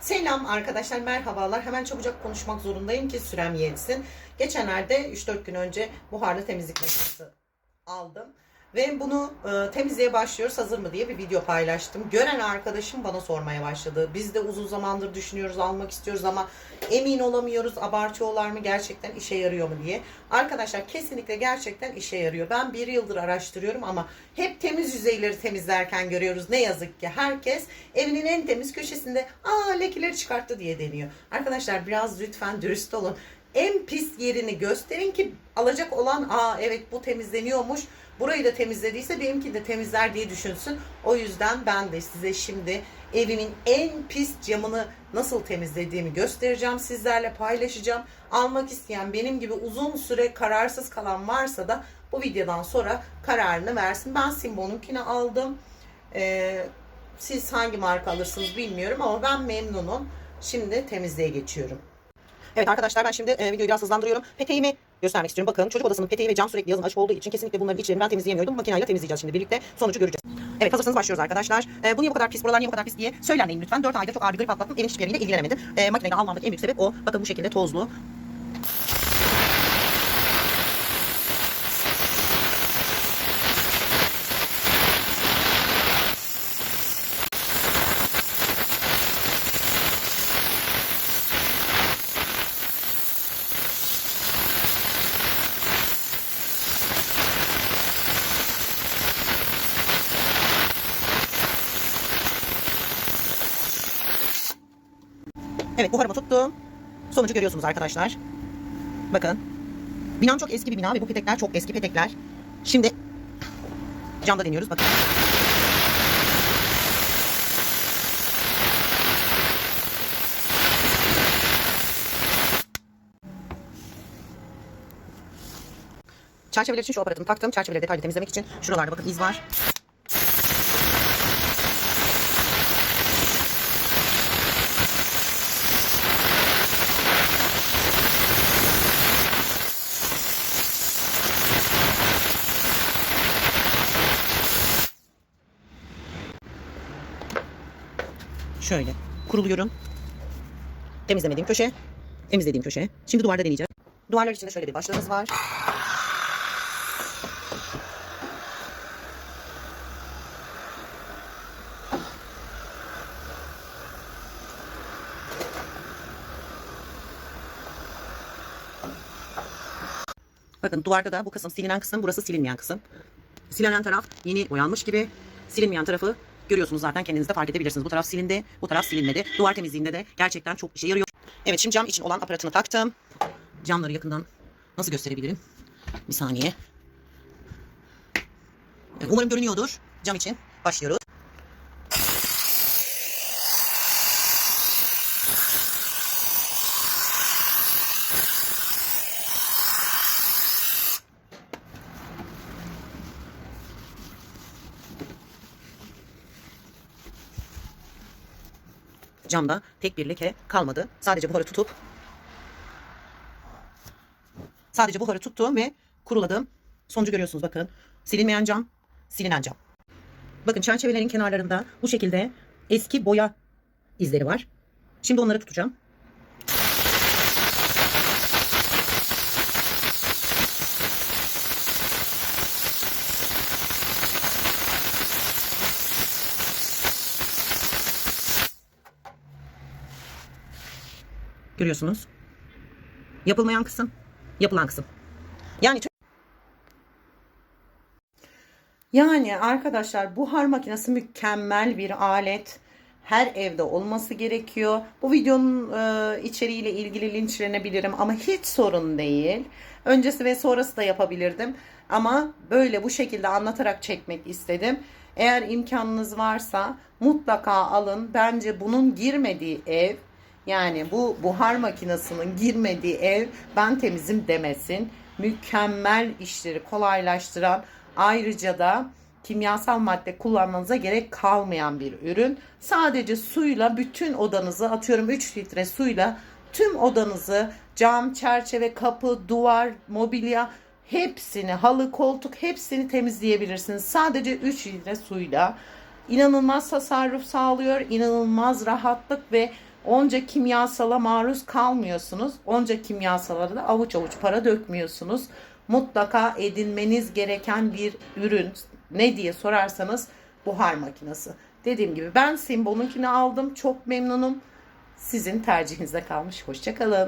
Selam arkadaşlar, merhabalar. Hemen çabucak konuşmak zorundayım ki sürem yetsin. Geçenlerde 3-4 gün önce buharlı temizlik makinesi aldım. Ve bunu e, temizliğe başlıyoruz hazır mı diye bir video paylaştım. Gören arkadaşım bana sormaya başladı. Biz de uzun zamandır düşünüyoruz, almak istiyoruz ama emin olamıyoruz. Abartıyorlar mı, gerçekten işe yarıyor mu diye. Arkadaşlar kesinlikle gerçekten işe yarıyor. Ben bir yıldır araştırıyorum ama hep temiz yüzeyleri temizlerken görüyoruz. Ne yazık ki herkes evinin en temiz köşesinde aa lekeleri çıkarttı diye deniyor. Arkadaşlar biraz lütfen dürüst olun. En pis yerini gösterin ki alacak olan aa evet bu temizleniyormuş. Burayı da temizlediyse benimki de temizler diye düşünsün. O yüzden ben de size şimdi evimin en pis camını nasıl temizlediğimi göstereceğim. Sizlerle paylaşacağım. Almak isteyen benim gibi uzun süre kararsız kalan varsa da bu videodan sonra kararını versin. Ben Simbo'nunkini aldım. Ee, siz hangi marka alırsınız bilmiyorum ama ben memnunum. Şimdi temizliğe geçiyorum. Evet arkadaşlar ben şimdi e, videoyu biraz hızlandırıyorum. Peteğimi göstermek istiyorum. Bakın çocuk odasının peteği ve cam sürekli yazın açık olduğu için kesinlikle bunların içlerini ben temizleyemiyordum. Makineyle temizleyeceğiz şimdi birlikte. Sonucu göreceğiz. Evet hazırsanız başlıyoruz arkadaşlar. E, bu niye bu kadar pis, buralar niye bu kadar pis diye söylenmeyin lütfen. 4 aydır çok ağır bir grip atlattım. Evin hiçbir yeriyle ilgilenemedim. E, makineyle almamdaki en büyük sebep o. Bakın bu şekilde tozlu. Evet buharımı tuttum. Sonucu görüyorsunuz arkadaşlar. Bakın. Binam çok eski bir bina ve bu petekler çok eski petekler. Şimdi camda deniyoruz. Bakın. Çerçeveler için şu aparatımı taktım. Çerçeveleri detaylı temizlemek için. Şuralarda bakın iz var. Şöyle kuruluyorum. Temizlemediğim köşe, temizlediğim köşe. Şimdi duvarda deneyeceğim. Duvarlar içinde şöyle bir başlığımız var. Bakın duvarda da bu kısım silinen kısım, burası silinmeyen kısım. Silinen taraf yeni boyanmış gibi. Silinmeyen tarafı görüyorsunuz zaten kendiniz de fark edebilirsiniz. Bu taraf silindi, bu taraf silinmedi. Duvar temizliğinde de gerçekten çok işe yarıyor. Evet şimdi cam için olan aparatını taktım. Camları yakından nasıl gösterebilirim? Bir saniye. Umarım görünüyordur. Cam için başlıyoruz. Camda tek bir leke kalmadı. Sadece buharı tutup sadece buharı tuttum ve kuruladım. Sonucu görüyorsunuz bakın. Silinmeyen cam, silinen cam. Bakın çerçevelerin kenarlarında bu şekilde eski boya izleri var. Şimdi onları tutacağım. Görüyorsunuz. Yapılmayan kısım, yapılan kısım. Yani çok- yani arkadaşlar buhar makinesi mükemmel bir alet. Her evde olması gerekiyor. Bu videonun e, içeriğiyle ilgili linçlenebilirim ama hiç sorun değil. Öncesi ve sonrası da yapabilirdim. Ama böyle bu şekilde anlatarak çekmek istedim. Eğer imkanınız varsa mutlaka alın. Bence bunun girmediği ev yani bu buhar makinesinin girmediği ev ben temizim demesin. Mükemmel işleri kolaylaştıran ayrıca da kimyasal madde kullanmanıza gerek kalmayan bir ürün. Sadece suyla bütün odanızı atıyorum 3 litre suyla tüm odanızı cam, çerçeve, kapı, duvar, mobilya hepsini halı, koltuk hepsini temizleyebilirsiniz. Sadece 3 litre suyla inanılmaz tasarruf sağlıyor, inanılmaz rahatlık ve Onca kimyasala maruz kalmıyorsunuz. Onca kimyasalara da avuç avuç para dökmüyorsunuz. Mutlaka edinmeniz gereken bir ürün ne diye sorarsanız buhar makinesi. Dediğim gibi ben Simbo'nunkini aldım. Çok memnunum. Sizin tercihinize kalmış. Hoşçakalın.